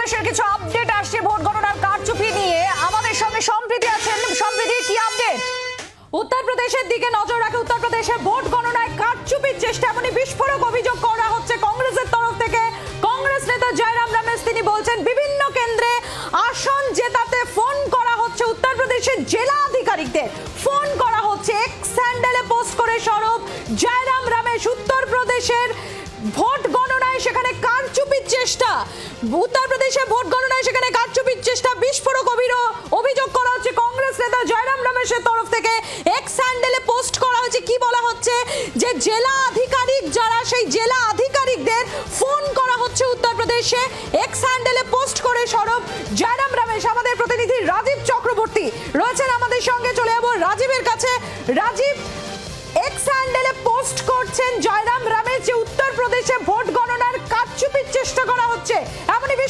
উত্তরপ্রদেশের কিছু আপডেট আসছে ভোট গণনার কারচুপি নিয়ে। আমাদের সঙ্গে সম্প্রীতি আছেন সম্প্রীতি, কি আপডেট উত্তরপ্রদেশের দিকে নজর রাখে উত্তরপ্রদেশে ভোট গণনায় কারচুপির চেষ্টা। এমনই বিস্ফোরক অভিযোগ করা হচ্ছে কংগ্রেসের তরফ থেকে। কংগ্রেস নেতা জয়রাম রমেশ, তিনি বলছেন, বিভিন্ন কেন্দ্রে আসন জেতাতে ফোন করা হচ্ছে। উত্তরপ্রদেশের জেলা আধিকারিকদের ফোন করা হচ্ছে। এক্স স্যান্ডেলে পোস্ট করে সরব জয়রাম রমেশ। উত্তরপ্রদেশের ভোট গণনায় সেখানে কারচুপির চেষ্টা উত্তরপ্রদেশে ভোট গণনায় সেখানে কারচুপির চেষ্টা, বিস্ফোরক অভিরো- অভিযোগ করা হচ্ছে কংগ্রেস নেতা জয়রাম রমেশের তরফ থেকে। এক্স হ্যান্ডেলে পোস্ট করা হচ্ছে কি বলা হচ্ছে? যে জেলা আধিকারিক যারা, সেই জেলা আধিকারিকদের ফোন করা হচ্ছে উত্তরপ্রদেশে এক্স হ্যান্ডেলে পোস্ট করে সরব জয়রাম রমেশ, আমাদের প্রতিনিধি রাজীব চক্রবর্তী রয়েছেন আমাদের সঙ্গে। চলে যাব রাজীবের কাছে। রাজীব এক্স হ্যান্ডেলে পোস্ট করছেন জয়রাম রমেশ যে উত্তরপ্রদেশে ভোট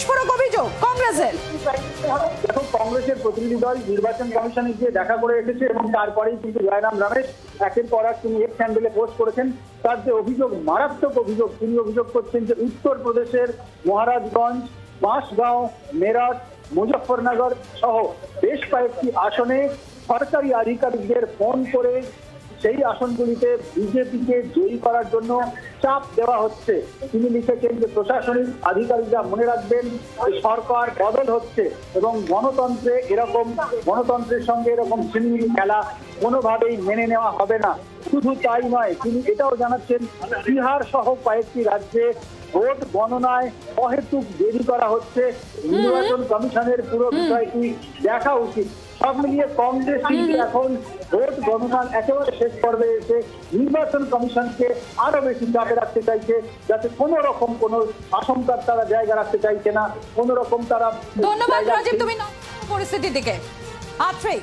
বিস্ফোরক অভিযোগ কংগ্রেসের। দেখো কংগ্রেসের প্রতিনিধি দল নির্বাচন কমিশনে গিয়ে দেখা করে এসেছে এবং তারপরেই কিন্তু জয়রাম রমেশ একের পর এক তিনি এক স্যান্ডেলে পোস্ট করেছেন। তার যে অভিযোগ, মারাত্মক অভিযোগ, তিনি অভিযোগ করছেন যে উত্তরপ্রদেশের মহারাজগঞ্জ, বাঁশগাঁও, মেরঠ, মুজফ্ফরনগর সহ বেশ কয়েকটি আসনে সরকারি আধিকারিকদের ফোন করে সেই আসনগুলিতে বিজেপিকে জয়ী করার জন্য চাপ দেওয়া হচ্ছে। তিনি লিখেছেন যে প্রশাসনিক আধিকারিকরা মনে রাখবেন যে সরকার বদল হচ্ছে এবং গণতন্ত্রে এরকম গণতন্ত্রের সঙ্গে এরকম ছিনিমিনি খেলা কোনোভাবেই মেনে নেওয়া হবে না। শুধু তাই নয় তিনি এটাও জানাচ্ছেন বিহার সহ কয়েকটি রাজ্যে ভোট গণনায় অহেতুক দেরি করা হচ্ছে। নির্বাচন কমিশনের পুরো বিষয়টি দেখা উচিত। সব মিলিয়ে কংগ্রেস কিন্তু এখন ভোট গণনার একেবারে শেষ পর্বে এসে নির্বাচন কমিশনকে আরও বেশি চাপে রাখতে চাইছে যাতে কোনো রকম কোনো আশঙ্কার তারা জায়গা রাখতে চাইছে না কোনো রকম তারা ধন্যবাদ রাজীব তুমি পরিস্থিতির দিকে। আত্রে।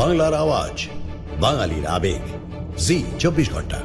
বাংলার আওয়াজ বাঙালির আবেগ। জি চব্বিশ ঘণ্টা।